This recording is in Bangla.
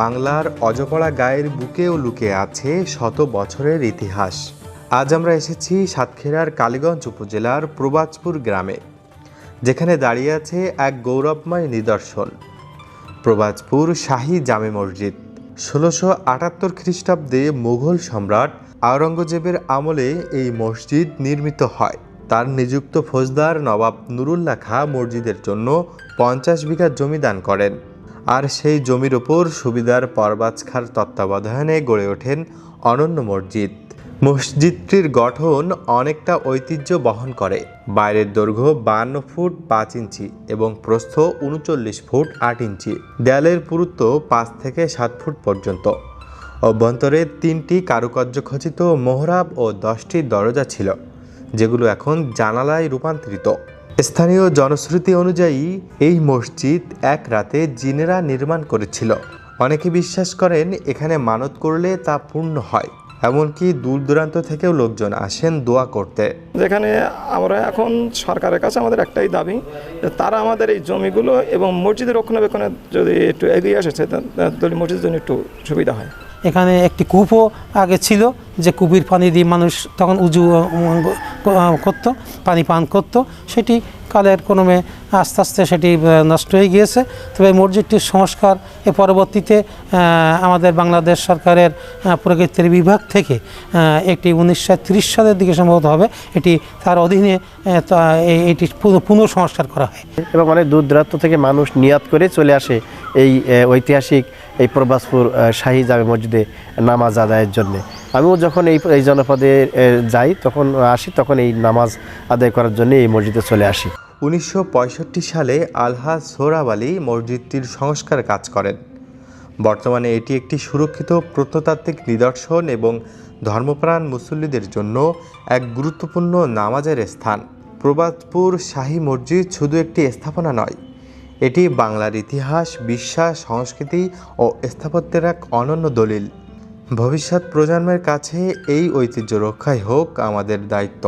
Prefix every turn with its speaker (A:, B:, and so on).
A: বাংলার অজপড়া গায়ের বুকেও লুকে আছে শত বছরের ইতিহাস। আজ আমরা এসেছি সাতক্ষীরার কালীগঞ্জ উপজেলার প্রবাজপুর গ্রামে, যেখানে দাঁড়িয়ে আছে এক গৌরবময় নিদর্শন। প্রবাজপুর শাহী জামে মসজিদ, ষোলোশো আটাত্তর খ্রিস্টাব্দে মুঘল সম্রাট আওরঙ্গজেবের আমলে এই মসজিদ নির্মিত হয়। তার নিযুক্ত ফৌজদার নবাব নুরুল্লাহ খাঁ মসজিদের জন্য পঞ্চাশ বিঘা জমি দান করেন। আর সেই জমির ওপর সুবিদার পরবাজ খাঁর তত্ত্বাবধানে গড়ে ওঠেন অনন্য মসজিদ। মসজিদটির গঠন অনেকটা ঐতিহ্য বহন করে। বাইরের দৈর্ঘ্য বান্ন ফুট পাঁচ ইঞ্চি এবং প্রস্থ উনচল্লিশ ফুট আট ইঞ্চি। দেয়ালের পুরুত্ব পাঁচ থেকে সাত ফুট পর্যন্ত। অভ্যন্তরে তিনটি কারুকার্য খচিত মোহরাব ও দশটি দরজা ছিল। যেগুলো এখন জানালায় রূপান্তরিত। স্থানীয় জনশ্রুতি অনুযায়ী এই মসজিদ এক রাতে জিনেরা নির্মাণ করেছিল। অনেকে বিশ্বাস করেন এখানে মানত করলে তা পূর্ণ হয়। এমনকি দূর দূরান্ত থেকেও লোকজন আসেন দোয়া করতে।
B: যেখানে আমরা এখন সরকারের কাছে আমাদের একটাই দাবি যে তারা আমাদের এই জমিগুলো এবং মসজিদের রক্ষণাবেক্ষণে যদি একটু এগিয়ে আসে তাহলে মসজিদের জন্য একটু সুবিধা হয়।
C: এখানে একটি কূপও আগে ছিল যে কূপের পানি দিয়ে মানুষ তখন উজু করত পানি পান করত, সেটি কালের ক্রমে আস্তে আস্তে সেটি নষ্ট হয়ে গিয়েছে। তবে মসজিদটির সংস্কার এ পরবর্তীতে আমাদের বাংলাদেশ সরকারের প্রকৃতির বিভাগ থেকে একটি উনিশশো তিরিশ সালের দিকে সম্ভবত হবে। এটি তার অধীনে এটি পুনঃসংস্কার করা হয়।
D: এবং অনেক দূর দূরান্ত থেকে মানুষ নিয়াত করে চলে আসে এই ঐতিহাসিক এই প্রবাসপুর শাহী জামে মসজিদে নামাজ আদায়ের জন্য। আমিও যখন এই এই জনপদে যাই, তখন আসি, তখন এই নামাজ আদায় করার জন্য এই মসজিদে চলে আসি।
A: উনিশশো পঁয়ষট্টি সালে আলহাজ সোহরাব আলী মসজিদটির সংস্কার কাজ করেন। বর্তমানে এটি একটি সুরক্ষিত প্রত্নতাত্ত্বিক নিদর্শন এবং ধর্মপ্রাণ মুসল্লিদের জন্য এক গুরুত্বপূর্ণ নামাজের স্থান। প্রবাদপুর শাহী মসজিদ শুধু একটি স্থাপনা নয়, এটি বাংলার ইতিহাস, বিশ্বাস, সংস্কৃতি ও স্থাপত্যের এক অনন্য দলিল। ভবিষ্যৎ প্রজন্মের কাছে এই ঐতিহ্য রক্ষাই হোক আমাদের দায়িত্ব।